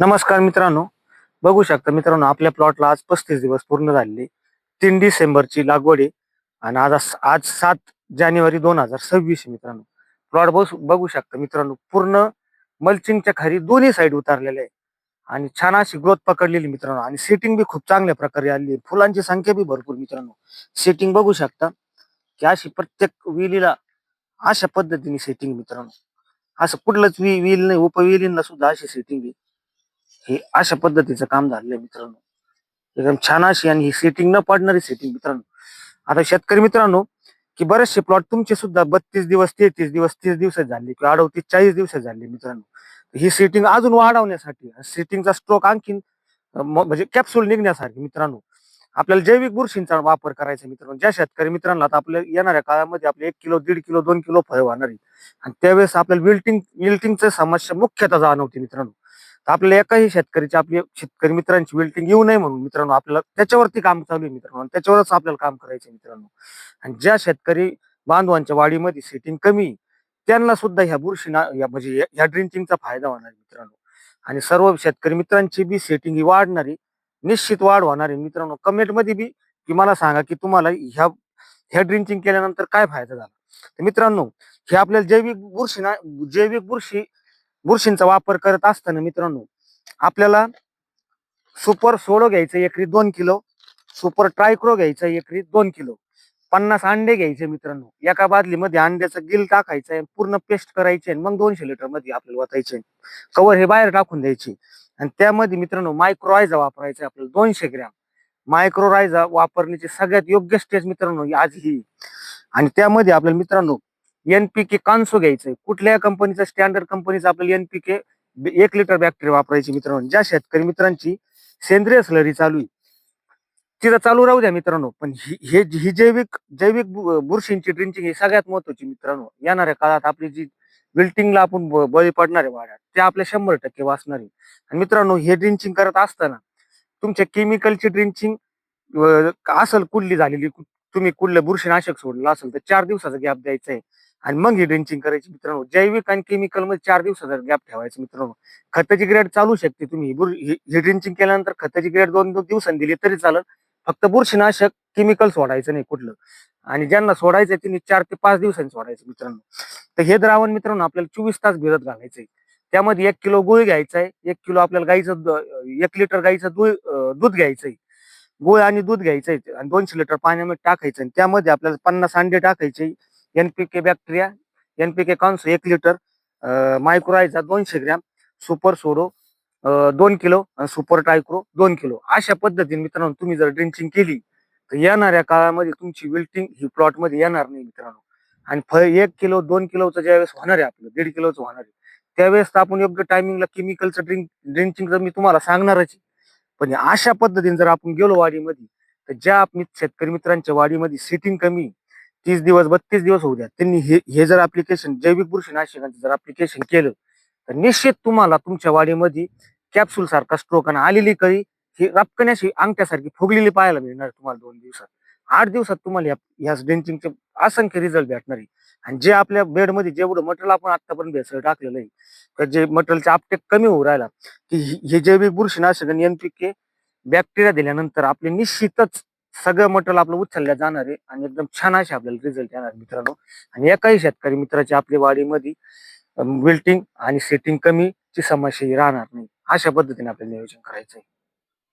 नमस्कार मित्रांनो. बघू शकता मित्रांनो आपल्या प्लॉटला आज पस्तीस दिवस पूर्ण झालेले तीन डिसेंबरची लागवड आहे. आणि आज आज सात जानेवारी दोन हजार सव्वीस मित्रांनो. प्लॉट बस बघू शकता मित्रांनो पूर्ण मल्चिंगच्या खाली दोन्ही साईड उतारलेले आहे. आणि छान अशी ग्रोथ पकडलेली मित्रांनो. आणि सेटिंग बी खूप चांगल्या प्रकारे आली आहे. फुलांची संख्या बी भरपूर मित्रांनो. सेटिंग बघू शकता की अशी प्रत्येक विलीला अशा पद्धतीने सेटिंग मित्रांनो. असं कुठलंच वी विल नाही उपविलींना सुद्धा अशी सेटिंग आहे. हे अशा पद्धतीचं काम झालेलं आहे मित्रांनो. एकदम छान अशी आणि ही सेटिंग न पडणारी सेटिंग मित्रांनो. आता शेतकरी मित्रांनो की बरेचसे प्लॉट तुमचे सुद्धा बत्तीस दिवस तेहतीस दिवस तीस दिवसात झाले किंवा अडवतीस चाळीस दिवसात झाले मित्रांनो. ही सेटिंग अजून वाढवण्यासाठी सेटिंगचा स्ट्रोक आणखीन म्हणजे कॅप्सूल निघण्यासाठी मित्रांनो. आपल्याला जैविक बुरशींचा वापर करायचा मित्रांनो. ज्या शेतकरी मित्रांना आता आपल्या येणाऱ्या काळामध्ये आपले एक किलो दीड किलो दोन किलो फळ होणार आणि त्यावेळेस आपल्याला विल्टिंग विल्टिंगचं समस्या मुख्यतः जाणवते मित्रांनो. तर आपल्या एकाही शेतकरीची आपली शेतकरी मित्रांची विल्टिंग येऊ नये म्हणून मित्रांनो आपल्याला त्याच्यावरती काम चालू आहे मित्रांनो. त्याच्यावरच आपल्याला काम करायचं मित्रांनो. आणि ज्या शेतकरी बांधवांच्या वाडीमध्ये सेटिंग कमी त्यांना सुद्धा ह्या बुरशीना या म्हणजे या- ह्या ड्रिंकिंगचा फायदा होणार मित्रांनो. आणि सर्व शेतकरी मित्रांची बी सेटिंग ही वाढणारी निश्चित वाढ होणार आहे मित्रांनो. कमेंटमध्ये बी की मला सांगा की तुम्हाला ह्या ह्या ड्रिंकिंग केल्यानंतर काय फायदा झाला? तर मित्रांनो हे आपल्याला जैविक बुरशी ना जैविक बुरशी बुरशींचा वापर करत असताना मित्रांनो आपल्याला सुपर सोडो घ्यायचं एकरी दोन किलो सुपर ट्रायक्रो घ्यायचं एकरी दोन किलो पन्नास अंडे घ्यायचे मित्रांनो. एका बादलीमध्ये अंड्याचं गिल टाकायचं पूर्ण पेस्ट करायचे मग दोनशे लिटरमध्ये आपल्याला वाचायचे कवर हे बाहेर टाकून द्यायचे. आणि त्यामध्ये मित्रांनो मायक्रोरायझा वापरायचा आपल्याला दोनशे ग्रॅम. मायक्रोरायझा वापरण्याची सगळ्यात योग्य स्टेज मित्रांनो आज ही आणि त्यामध्ये आपल्याला मित्रांनो एनपीके कान्सो घ्यायचंय. कुठल्या कंपनीचा स्टँडर्ड कंपनीचा आपल्याला एनपीके एक लिटर बॅक्टेरिया वापरायची मित्रांनो. ज्या शेतकरी मित्रांची सेंद्रिय स्लरी चालू आहे तिथं चालू राहू द्या मित्रांनो. पण ही हे ही जैविक जैविक बुरशींची ड्रिंचिंग ही सगळ्यात महत्वाची मित्रांनो. येणाऱ्या काळात आपली जी विल्टिंगला आपण बळी पडणारे वाड्या ते आपल्या शंभर टक्के वाचणार आहे. आणि मित्रांनो हे ड्रिंचिंग करत असताना तुमच्या केमिकलची ड्रिंचिंग असल कुल्ली झालेली तुम्ही कुल्ल बुरशीनाशक सोडलं असेल तर चार दिवसाचा गॅप द्यायचा आहे. आणि मग ही ड्रेंचिंग करायची मित्रांनो. जैविक आणि केमिकलमध्ये चार दिवसाचा गॅप ठेवायचा मित्रांनो. खताची ग्रेड चालू शकते तुम्ही. ही ड्रेंचिंग केल्यानंतर खताची ग्रेड दोन दोन दिवसांनी दिली तरी चालेल. फक्त बुरशीनाशक केमिकल सोडायचं नाही कुठलं. आणि ज्यांना सोडायचं त्यांनी चार ते पाच दिवसांनी सोडायचं मित्रांनो. तर हे द्रावण मित्रांनो आपल्याला चोवीस तास भिजत घालायचंय त्यामध्ये एक किलो गुळ घ्यायचा आहे. एक किलो आपल्याला गाईचं एक लिटर गाईचं दूध दूध घ्यायचंय गुळ आणि दूध घ्यायचंय आणि दोनशे लिटर पाण्यामध्ये टाकायचं आणि त्यामध्ये आपल्याला पन्नास अंडे टाकायचे एनपीके बॅक्टेरिया एनपीके कॉन्स एक लिटर मायक्रोआयचा दोनशे ग्रॅम सुपर सोडो दोन किलो आणि सुपर टायक्रो दोन किलो. अशा पद्धतीने मित्रांनो तुम्ही जर ड्रिंचिंग केली तर येणाऱ्या काळामध्ये तुमची विल्टिंग ही प्लॉटमध्ये येणार नाही मित्रांनो. आणि फळ एक किलो दोन किलोचं ज्यावेळेस होणार आहे आपलं दीड किलोचं होणार आहे त्यावेळेस तर आपण योग्य टायमिंगला केमिकलचं ड्रिंक ड्रिंचिंगचं मी तुम्हाला सांगणारच पण या अशा पद्धतीने जर आपण गेलो वाडीमध्ये तर ज्या शेतकरी मित्रांच्या वाडीमध्ये सिटिंग कमी तीस दिवस बत्तीस दिवस होऊ द्या. त्यांनी हे हे जर ऍप्लिकेशन जैविक बुरशीनाशकांचं जर ऍप्लिकेशन केलं तर निश्चित तुम्हाला तुमच्या वाडीमध्ये कॅप्सूल सारखा स्ट्रोक आणि आलेली कळी ही रपकण्याशी अंगठ्यासारखी फुगलेली पाहायला मिळणार तुम्हाला दोन दिवसात. आठ दिवसात तुम्हाला या ह्या डेंचिंगचे असंख्य रिझल्ट भेटणार आहे. आणि जे आपल्या बेडमध्ये जेवढं मटेरियल आपण आतापर्यंत भेसळ टाकलेलं आहे तर जे मटेरियलचा आपटेक कमी होऊ राहिला की हे जैविक बुरशीनाशक आणि एनपीके बॅक्टेरिया दिल्यानंतर आपले निश्चितच सगळं मटेरियल आपलं उचलल्या जाणार आहे आणि एकदम छान असे आपल्याला रिझल्ट येणार मित्रांनो. आणि एकाही शेतकरी मित्राची आपल्या वाडीमध्ये विल्टिंग आणि सेटिंग कमीची समस्या ही राहणार नाही. अशा पद्धतीने आपल्याला नियोजन करायचं आहे